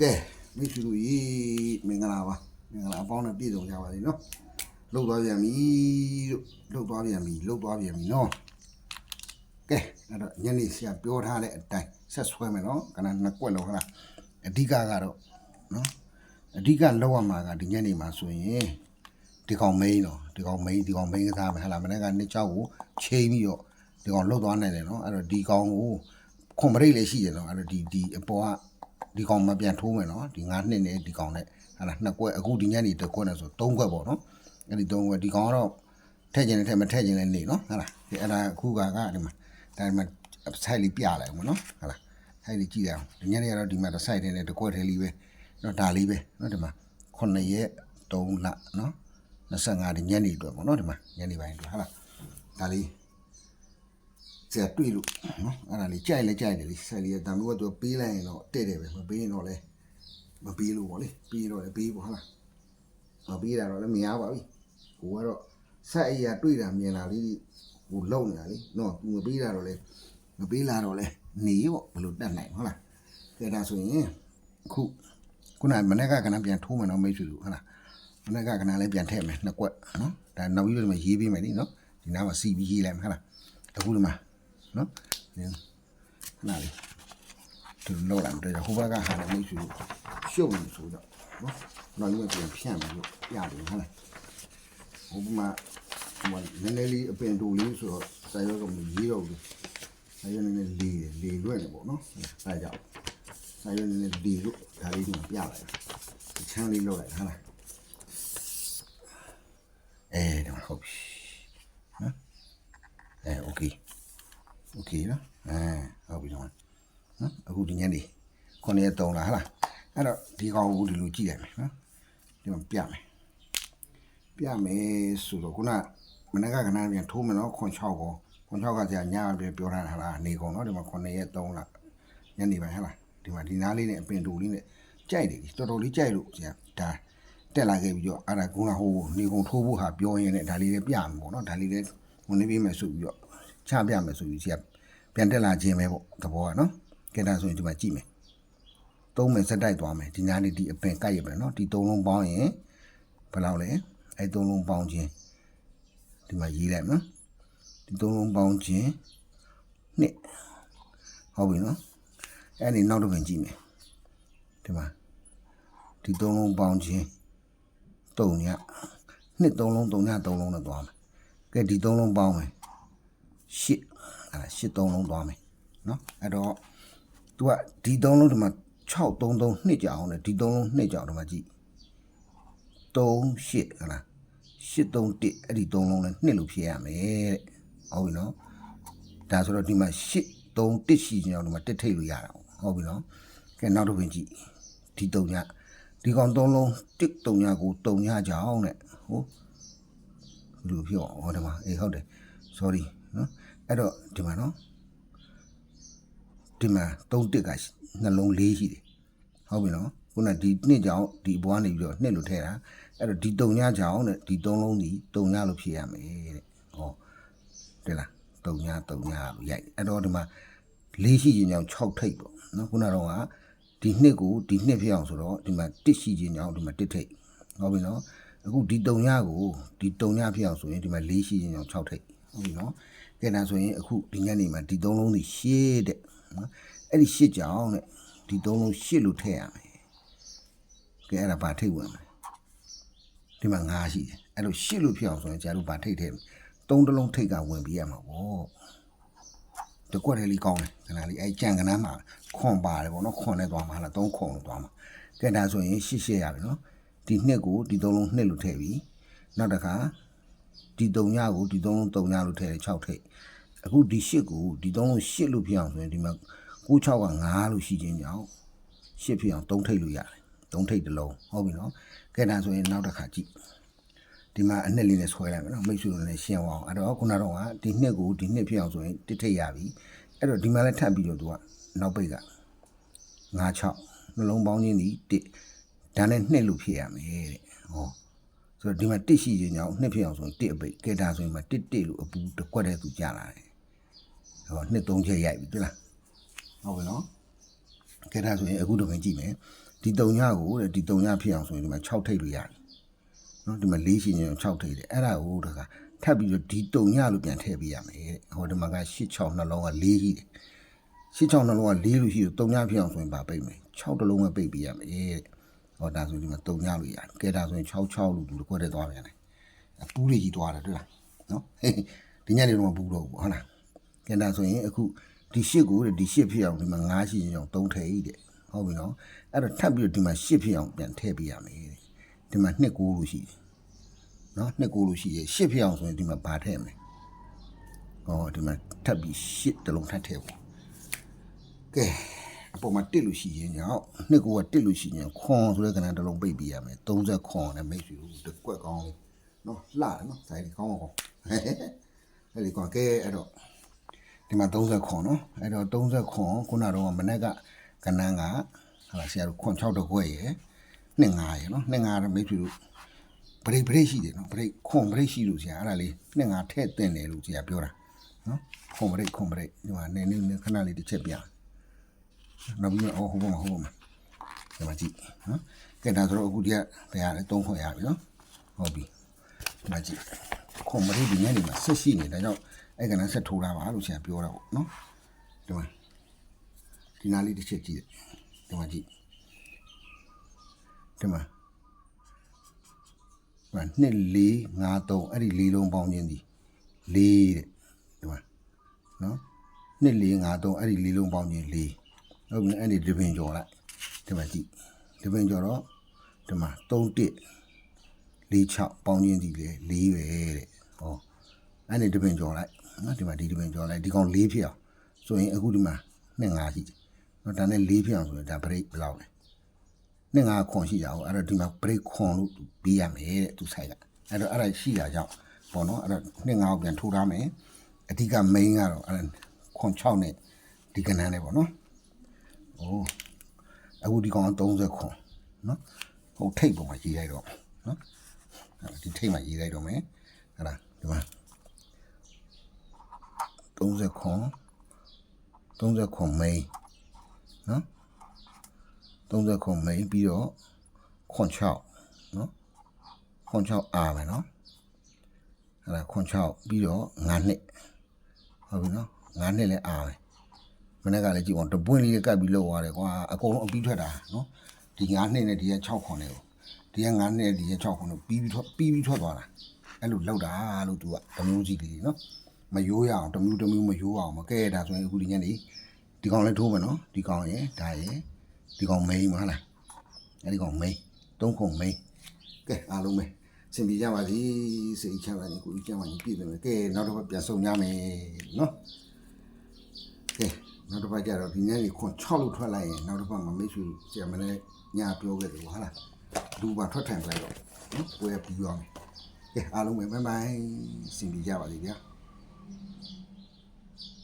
ကဲမိတ်ဆွေတို့ရေမင်္ဂလာပါမင်္ဂလာအပေါင်းနဲ့ပြည့်စုံကြပါစေနော်လှုပ်သွားပြန်ပြီလို့လှုပ်သွားပြန်ပြီလှုပ်သွားပြန်ပြီနော်ကဲအဲ့တော့ညနေဆရာပြောထားတဲ့အတိုင်းဆက်ဆွဲမယ်နော်ခဏနှစ်ကွက်လောက်ခလားအဓိကကတော့နော်အဓိကလောက်ရမှာကဒီညနေမှာဆိုရင်ဒီကောင်မိန်တော့ဒီကောင်မိန်ဒီကောင်မိန်ကစားမယ်ဟလာမနေ့ကနှစ်ချောက်ကိုချိန်ပြီးတော့ဒီကောင်လှုပ်သွားနိုင်တယ်နော်အဲ့တော့ဒီကောင်ကိုခွန်မရိတ်လည်းရှိတယ်နော်အဲ့တော့ဒီဒီအပေါ်က ဒီကောင်မပြန်ထိုးမယ်နော်ဒီ9နှစ်နဲ့ဒီကောင်နဲ့ဟာလားနှစ်ကွက်အခုဒီညနေတစ်ကွက်နဲ့ဆို3ကွက်ပေါ့နော်အဲ့ဒီ3ကွက်ဒီကောင်ကတော့ထည့်ခြင်းနဲ့ထည့်မထည့်ခြင်းနဲ့နေနော်ဟာလားဒီအဲ့ဒါအခုကကဒီမှာဒါမှဆိုင်လေးပြလိုက်အောင်နော်ဟာလားဆိုင်လေးကြည့်ရအောင်ဒီညနေကတော့ဒီမှာတစ်ဆိုင်နဲ့တစ်ကွက်ထဲလေးပဲနော်ဒါလေးပဲနော်ဒီမှာ9ရက်3လနော်25ဒီညနေအတွက်ပေါ့နော်ဒီမှာညနေပိုင်းအတွက်ဟာလားဒါလေး ဆရာတွေ့လို့နော်အဲ့ဒါလေးကြိုက်လဲကြိုက်တယ်လေဆရာလေးကတံမိုးကသူပေးလိုက်ရင်တော့တဲ့တယ်ပဲမပေးရင်တော့လဲမပေးလို့ပေါ့လေပေးတော့လဲပေးပေါ့ဟုတ်လားမပေးတာတော့လည်းမရပါဘူးဟိုကတော့ဆက်အရာတွေ့တာမြင်တာလေးဟိုလုံနေတာလေနော်သူမပေးတာတော့လဲမပေးလာတော့လဲနေပေါ့ဘယ်လိုတတ်နိုင်ဟုတ်လားကဲဒါဆိုရင်အခုခုနမနေ့ကကနပြန်ထိုးမယ်နော်မိတ်ဆွေတို့ဟုတ်လားမနေ့ကကနလည်းပြန်ထည့်မယ်နှစ်ကွက်နော်ဒါနောက်ပြီးတော့မှရေးပေးမယ်လीနော်ဒီနားမှာစီပြီးရေးလိုက်မယ်ဟုတ်လားအခုဒီမှာ နော်ခဏလေးသူလောက်လာတော့ဟိုဘက်ကဟာလည်းမရှိဘူးရှုပ်နေဆိုတော့နော်နောက်ရွေးပြန်ဖြန့်ပြီးတော့ရတယ်ဟုတ်လားဟိုမှာဟိုမှာနည်းနည်းလေးအပင်တူလေးဆိုတော့စာရွက်ကမရေးတော့ဘူးစာရွက်နည်းနည်းလေးလေလွဲ့နေပေါ့နော်အဲဒါကြောင့်စာရွက်နည်းနည်းလေးလို့ဒါလေးကိုပြလိုက်ချမ်းလေးလောက်လိုက်ဟုတ်လားအဲတော့ဟုတ်ပြီနော်အဲ okay โอเคနော်အဲဟုတ်ပြီတော့နော်အခုဒီညနေ9ရက်3လားဟာလားအဲ့တော့ဒီကောင်ကိုဒီလိုကြည့်လိုက်မယ်နော်ဒီမှာပြမယ်ပြမယ်ဆိုတော့ခုနမနေ့ကကနာပြန်ထိုးမယ်နော်ခွန်6ကိုခွန်6ကကြာညပြန်ပြောထားတာဟာလားနေကုန်နော်ဒီမှာ9ရက်3လားညနေပိုင်းဟာလားဒီမှာဒီနားလေးနဲ့အပင်တူလေးနဲ့ကြိုက်တယ်တော်တော်လေးကြိုက်လို့ကြာဒါတက်လာခဲ့ပြီးတော့အဲ့ဒါကုနာဟိုနေကုန်ထိုးဖို့ဟာပြောရင်းနဲ့ဒါလေးလေးပြမယ်ပေါ့နော်ဒါလေးလေးဝင်နေပြီးမယ်ဆိုပြီးတော့ ချပြမယ်ဆိုပြီးစီကပြန်တက်လာခြင်းပဲပေါ့သဘောကနော်ကဲဒါဆိုရင်ဒီမှာကြည့်မယ်သုံးမယ်စက်တိုက်သွားမယ်ဒီနားလေးဒီအပင်ကတ်ရပဲနော်ဒီသုံးလုံးပေါင်းရင်ဘယ်လောက်လဲအဲသုံးလုံးပေါင်းခြင်းဒီမှာရေးလိုက်နော်ဒီသုံးလုံးပေါင်းခြင်းနှစ်ဟုတ်ပြီနော်အဲ့ဒီနောက်တစ်ပင်ကြည့်မယ်ဒီမှာဒီသုံးလုံးပေါင်းခြင်းတုံညနှစ်သုံးလုံးတုံညသုံးလုံးနဲ့သွားမယ်ကဲဒီသုံးလုံးပေါင်းမယ် ရှစ်အဲ့ဒါရှစ်သုံးလုံးသွားမယ်နော်အဲ့တော့ तू ကဒီသုံးလုံးဒီမှာ6 3 3နှစ်ကြအောင်လေဒီသုံးလုံးနှစ်ကြအောင်ဒီမှာကြည့်3ရှစ်ဟုတ်လားရှစ်3 1အဲ့ဒီသုံးလုံးလဲနှစ်လို့ဖြည့်ရမယ်တဲ့ဟုတ်ပြီနော်ဒါဆိုတော့ဒီမှာရှစ်3 1ရှိခြင်းအောင်ဒီမှာတစ်ထိတ်လို့ရတာဟုတ်ပြီနော်ကဲနောက်တစ်ပင်ကြည့်ဒီသုံးညဒီကောင်သုံးလုံးတစ်သုံးညကိုသုံးညကြအောင်တဲ့ဟိုလူဖြစ်အောင်ဟောဒီမှာအေးဟုတ်တယ် sorry နော်အဲ့တော့ဒီမှာနော်ဒီမှာသုံးတစ်ကနှလုံးလေးရှိတယ်ဟုတ်ပြီနော်ခုနဒီနှစ်ကြောင်ဒီဘွားနေပြီးတော့နှစ်လို့ထဲတာအဲ့တော့ဒီတုံညကြောင်တဲ့ဒီသုံးလုံးဒီတုံညလို့ဖြစ်ရမယ်တဲ့ဟောတဲ့လားတုံညတုံညလို့ရိုက်အဲ့တော့ဒီမှာလေးရှိခြင်းကြောင့်6ထိပ်ပေါ့နော်ခုနတော့ကဒီနှစ်ကိုဒီနှစ်ဖြစ်အောင်ဆိုတော့ဒီမှာတစ်ရှိခြင်းကြောင့်ဒီမှာတစ်ထိပ်ဟုတ်ပြီနော်အခုဒီတုံညကိုဒီတုံညဖြစ်အောင်ဆိုရင်ဒီမှာလေးရှိခြင်းကြောင့်6ထိပ်ဟုတ်ပြီနော် ကဲဒါဆိုရင်အခုဒီညနေမှာဒီသုံးလုံးကြီးရှေ့တဲ့နော်အဲ့ဒီရှစ်ကြောင်တဲ့ဒီသုံးလုံးရှစ်လို့ထည့်ရမယ်ကဲအဲ့ဒါဘာထိပ်ဝင်မလဲဒီမှာငါးရှိတယ်အဲ့လိုရှစ်လို့ဖြစ်အောင်ဆိုရင်ကျားတို့ဘာထိပ်ထည့်မလဲသုံးတလုံးထိပ်ကဝင်ပြီးရမှာပေါ့တကွက်လေးလေးကောင်းတယ်ခဏလေးအဲ့ကြံကနန်းမှာခွန်ပါတယ်ပေါ့နော်ခွန်နဲ့သွားမှာလားသုံးခွန်လို့သွားမှာကဲဒါဆိုရင်ရှစ်ရှစ်ရပြီနော်ဒီနှစ်ကိုဒီသုံးလုံးနှစ်လို့ထည့်ပြီးနောက်တစ်ခါ ဒီတုံညကိုဒီသုံးလုံးတုံညလို့ထည့်တယ်6ထိပ်အခုဒီ8ကိုဒီသုံးလုံး8လို့ဖြစ်အောင်ဆိုရင်ဒီမှာ9 6က9လို့ရှိခြင်းကြောင့်8ဖြစ်အောင်3ထိပ်လို့ရတယ်3ထိပ်တစ်လုံးဟုတ်ပြီနော်ကဲဒါဆိုရင်နောက်တစ်ခါကြည့်ဒီမှာအနှစ်လေးနဲ့ဆွဲလိုက်မယ်နော်မိတ်ဆွေတို့လည်းရှင်းအောင်အဲ့တော့ခုနတော့ကဒီနှစ်ကိုဒီနှစ်ဖြစ်အောင်ဆိုရင်တစ်ထိပ်ရပြီအဲ့တော့ဒီမှာလည်းထပ်ပြီးတော့သူကနောက်ပိတ်က9 6နှလုံးပေါင်းခြင်းဒီ1ဒါနဲ့နှစ်လို့ဖြစ်ရမယ်တဲ့ဟော ဆိုတော့ဒီမှာတစ်ရှိခြင်းကြောင့်နှစ်ဖြစ်အောင်ဆိုရင်တစ်အပိတ်ကဲဒါဆိုရင်မှာတစ်တစ်လို့အပူတစ်ကွက်တည်းသူကြာလာတယ်ဟောနှစ်သုံးချက်ရိုက်ပြီတွေ့လားဟုတ်ပြီနော်ကဲဒါဆိုရင်အခုတော့ခင်ကြည့်မယ်ဒီတုံညကိုတဲ့ဒီတုံညဖြစ်အောင်ဆိုရင်ဒီမှာ6ထိပ်လို့ရတယ်နော်ဒီမှာ၄ရှင်ရင်6ထိပ်တယ်အဲ့ဒါကိုတခါထပ်ပြီးတော့ဒီတုံညလို့ပြန်ထည့်ပေးရမယ်တဲ့ဟောဒီမှာက8 6နှလုံးက4ရှိတယ်8 6နှလုံးက4လို့ရှိတော့တုံညဖြစ်အောင်ဆိုရင်ဗာပိတ်မယ်6တလုံးပဲပိတ်ပေးရမယ်တဲ့ ဟောဒါဆိုဒီမှာတုံညလို့ရတယ်ကဲဒါဆိုရင်6 6လို့သူတစ်ခွက်တည်းသွားပြန်တယ်အပူးလေးကြီးသွားတယ်တွေ့လားနော်ဒီညနေတော့မပူတော့ဘူးဟုတ်လားကဲဒါဆိုရင်အခုဒီရှစ်ကိုတဲ့ဒီရှစ်ဖြစ်အောင်ဒီမှာ၅ရှစ်ရင်အောင်၃ထည့်တဲ့ဟုတ်ပြီနော်အဲ့တော့ထပ်ပြီးတော့ဒီမှာရှစ်ဖြစ်အောင်ပြန်ထည့်ပေးရမယ်တဲ့ဒီမှာနှစ်ကိုလို့ရှိတယ်နော်နှစ်ကိုလို့ရှိရရှစ်ဖြစ်အောင်ဆိုရင်ဒီမှာဘာထည့်မလဲဟောဒီမှာထပ်ပြီးရှစ်တစ်လုံးထပ်ထည့်ဖို့ကဲ အပေါ်မှာတစ်လို့ရှိရင်ညောင်းနှစ်ကိုကတစ်လို့ရှိရင်ခွန်ဆိုတဲ့ကဏ္ဍတစ်လုံးပိတ်ပေးရမယ်30ခွန်နဲ့မိတ်ဆွေတို့တစ်ကွက်ကောင်းလေးနော်လှတယ်နော်ဆိုင်လေးကောင်းကောင်းအဲ့ဒီကောကဲအဲ့တော့ဒီမှာ30ခွန်နော်အဲ့တော့30ခွန်ခုနတော့မနေ့ကကနန်းကဟာဆရာတို့ခွန်6တော့ခွဲရယ်နှစ်ငါရယ်နော်နှစ်ငါတော့မိတ်ဆွေတို့ဗရိတ်ဗရိတ်ရှိတယ်နော်ဗရိတ်ခွန်ဗရိတ်ရှိလို့ဆရာအဲ့ဒါလေးနှစ်ငါထဲ့တင်တယ်လို့ဆရာပြောတာနော်ခွန်ဗရိတ်ခွန်ဗရိတ်ဒီမှာနည်းနည်းခဏလေးတစ်ချက်ပြ နောက်ပြီးတော့ဟိုဘုံမှာဟိုဘုံမှာဒီမှာကြည့်နော်ကဲဒါဆိုတော့အခုဒီကတရားလည်း3ခွန်ရပြီနော်ဟုတ်ပြီဒီမှာကြည့်ခွန်ဗရိတ်ဒီညနေမှာဆက်ရှိနေဒါကြောင့်အဲ့ကနန်းဆက်ထိုးတာပါလို့ဆရာပြောတာပေါ့နော်ဒီမှာဒီနားလေးတစ်ချက်ကြည့်ဒီမှာကြည့်ဒီမှာဒီမှာ2 4 5 3အဲ့ဒီလေးလုံးပေါင်းခြင်းဒီ4တဲ့ဒီမှာနော်2 4 5 3အဲ့ဒီလေးလုံးပေါင်းခြင်း4 ဟုတ်ပြီအဲ့ဒီဒီပင်ကျော်လိုက်ဒီမှာကြည့်ဒီပင်ကျော်တော့ဒီမှာ3 1 4 6ပေါင်းခြင်းဒီလေ4ပဲတဲ့ဟောအဲ့ဒီဒီပင်ကျော်လိုက်နော်ဒီမှာဒီဒီပင်ကျော်လိုက်ဒီကောင်4ဖြစ်အောင်ဆိုရင်အခုဒီမှာ2 5ရှိတယ်နော်ဒါနဲ့4ဖြစ်အောင်ဆိုရင်ဒါ break ဘယ်လောက်လဲနှစ်ငါခွန်ရှိတာဟုတ်အဲ့တော့ဒီမှာ break ခွန်လို့ပြီးရမယ်တဲ့သူဆိုင်ကအဲ့တော့အဲ့ဒါရှိတာကြောင့်ပေါ့နော်အဲ့တော့နှစ်ငါကိုပြန်ထိုးထားမယ်အဓိက main ကတော့အဲ့ဒါခွန်6နဲ့ဒီကနန်းနဲ့ပေါ့နော် โอ้အခုဒီကောင်က30ခွန်နော်ဟုတ်ထိတ်ပုံမှာရေးလိုက်တော့နော်အဲ့ဒါဒီထိတ်မှာရေးလိုက်တော့မယ်အဲ့ဒါဒီမှာ30ခွန်30ခွန် main နော်30ခုမိန်ပြီးတော့ခွန်6နော်ခွန်6အာမယ်နော်အဲ့ဒါခွန်6ပြီးတော့9နှစ်ဟုတ်ပြီနော်9နှစ်လည်းအာမယ် မနေ့ကလည်းကြည့်အောင်တပွင့်လေးကပ်ပြီးလောက်သွားတယ်ကွာအကုန်လုံးအပြီးထွက်တာနော်ဒီ9နှစ်နဲ့ဒီက6ခွန်လေးကိုဒီက9နှစ်နဲ့ဒီက6ခွန်လို့ပြီးပြီးထွက်ပြီးပြီးထွက်သွားတာအဲ့လိုလောက်တာလို့သူကတမျိုးကြီးလေးနော်မယိုးရအောင်တမျိုးတမျိုးမယိုးအောင်မကဲတာဆိုရင်အခုဒီညနေဒီကောင်လည်းထိုးမယ်နော်ဒီကောင်ရယ်ဒါရယ်ဒီကောင်မိန်မဟုတ်လားအဲ့ဒီကောင်မိန်သုံးခုမိန်ကဲအားလုံးပဲစင်ပြေကြပါစီစိတ်ချပါစေကိုကြီးကြပါရင်ပြည့်တယ်မယ်ကဲနောက်တစ်ပတ်ပြန်ဆုံကြမယ်နော်ကဲ နောက်တစ်ပတ်ကျတော့ဒီနေ့ကြီးခွန်6လို့ထွက်လိုက်ရင်နောက်တစ်ပတ်မမိတ်ဆွေဆရာမလည်းညပြောခဲ့တယ်ဟုတ်လားလူပါထွက်ထိုင်လိုက်တော့နော်ပွဲပြီးသွားမယ်ကဲအားလုံးပဲဘိုင်ဘိုင်စင်ပြေကြပါစေဗျာ